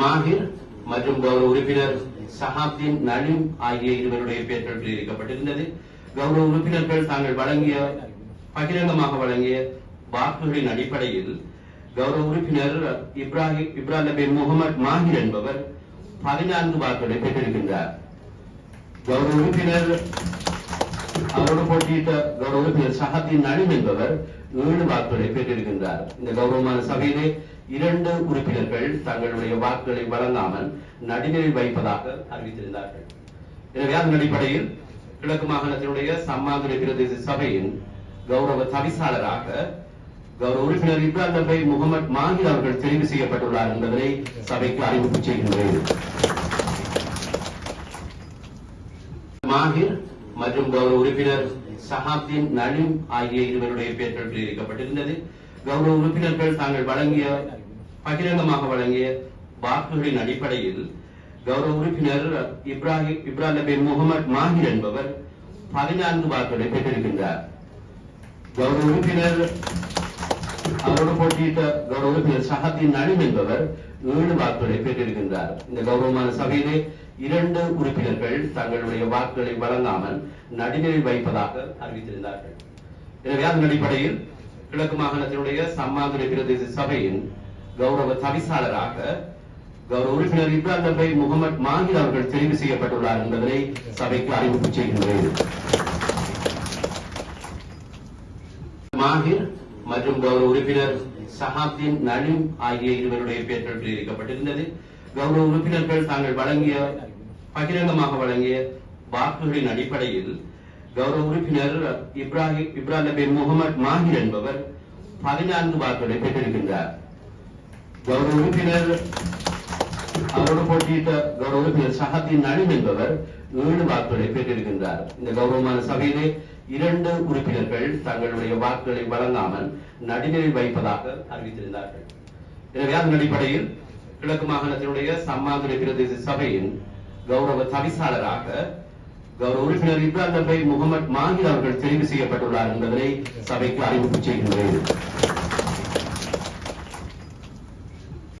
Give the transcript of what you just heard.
மாஹிர் மற்றும் கௌரவ உறுப்பினர் சஹாப்தீன் நலிம் ஆகிய இருவருடைய பெயர்கள் தெரிவிக்கப்பட்டிருந்தது கௌரவ உறுப்பினர்கள் தாங்கள் வழங்கிய பகிரங்கமாக வழங்கிய வாக்குகளின் அடிப்படையில் கௌரவ உறுப்பினர் இப்ராஹிம் இப்ராஹிம் நபி முகமது மாஹிர் என்பவர் பதினான்கு வாக்குகளை பெற்றிருக்கின்றார். கௌரவ உறுப்பினர் அவரோடு போட்டியிட்ட கௌரவ திரு சஹாத்தின் நலிம் என்பவர் ஏழு வாக்குகளை பெற்றிருக்கின்றார். இந்த கௌரவமான சபையிலே இரண்டு உறுப்பினர்கள் தங்களுடைய வாக்குகளை வழங்காமல் நடுநிலை வைப்பதாக அறிவித்திருந்தார்கள். எனவே அதன் அடிப்படையில் கிழக்கு மாகாணத்தினுடைய சம்மாந்துரை பிரதேச சபையின் கௌரவ தவிசாளராக கௌரவ உறுப்பினர் இப்ராஹிம் நபை முகமது மாஹிர் அவர்கள் தெரிவு செய்யப்பட்டுள்ளார் என்பதனை சபைக்கு அறிவிப்பு செய்கின்றேன். மாஹிர் மற்றும் கௌரவ உறுப்பினர் சஹாப்தீன் நலிம் ஆகிய இருவருடைய பெயர்கள் தெரிவிக்கப்பட்டிருந்தது கௌரவ உறுப்பினர்கள் தாங்கள் வழங்கிய பகிரங்கமாக வழங்கிய வாக்குகளின் அடிப்படையில் கௌரவ உறுப்பினர் இப்ராஹிம் இப்ராஹிம் நபி முகமது மாஹிர் என்பவர் பதினான்கு வாக்குகளை பெற்றிருக்கின்றார். கௌரவ உறுப்பினர் அவரோடு போட்டியிட்ட கௌரவ உறுப்பினர் சஹாத்தின் நலிம் என்பவர் ஏழு வாக்குகளை பெற்றிருக்கின்றார். இந்த கௌரவமான சபையிலே இரண்டு உறுப்பினர்கள் தங்களுடைய வாக்குகளை வழங்காமல் நடுநிலை வைப்பதாக அறிவித்திருந்தார்கள். எனவே அதன் அடிப்படையில் கிழக்கு மாகாணத்தினுடைய சம்மாந்துரை பிரதேச சபையின் கௌரவ தவிசாளராக கௌரவ உறுப்பினர் இப்ராஹிம் நபை முகமது மாஹிர் அவர்கள் தெரிவு செய்யப்பட்டுள்ளார் என்பதனை சபைக்கு அறிவிப்பு செய்கின்றேன். மாஹிர் மற்றும் கௌரவ உறுப்பினர் சஹாப்தீன் நலிம் ஆகிய இருவருடைய பெயர்கள் தெரிவிக்கப்பட்டிருந்தது கௌரவ உறுப்பினர்கள் தாங்கள் வழங்கிய பகிரங்கமாக வழங்கிய வாக்குகளின் அடிப்படையில் கௌரவ உறுப்பினர் இப்ராஹிம் இப்ராஹிம் நபி முகமது மாஹிர் என்பவர் பதினான்கு வாக்குகளை பெற்றிருக்கின்றார். கௌரவ உறுப்பினர் அவரோடு போட்டியிட்ட அவரோடு திரு சஹாத்தின் நலிம் என்பவர் ஏழு வாக்குகளை பெற்றிருக்கின்றார். இந்த கௌரவமான சபையிலே இரண்டு உறுப்பினர்கள் தங்களுடைய வாக்குகளை வழங்காமல் நடுநிலை வைப்பதாக அறிவித்திருந்தார்கள். எனவே அதன் அடிப்படையில் கிழக்கு மாகாணத்தினுடைய சம்மாந்துரை பிரதேச சபையின் கௌரவ தவிசாளராக கௌரவ உறுப்பினர் இப்ராஹிம் முகமது மாஹிர் அவர்கள் தெரிவு செய்யப்பட்டுள்ளார் என்பதனை சபைக்கு அறிவிப்பு செய்கின்றேன்.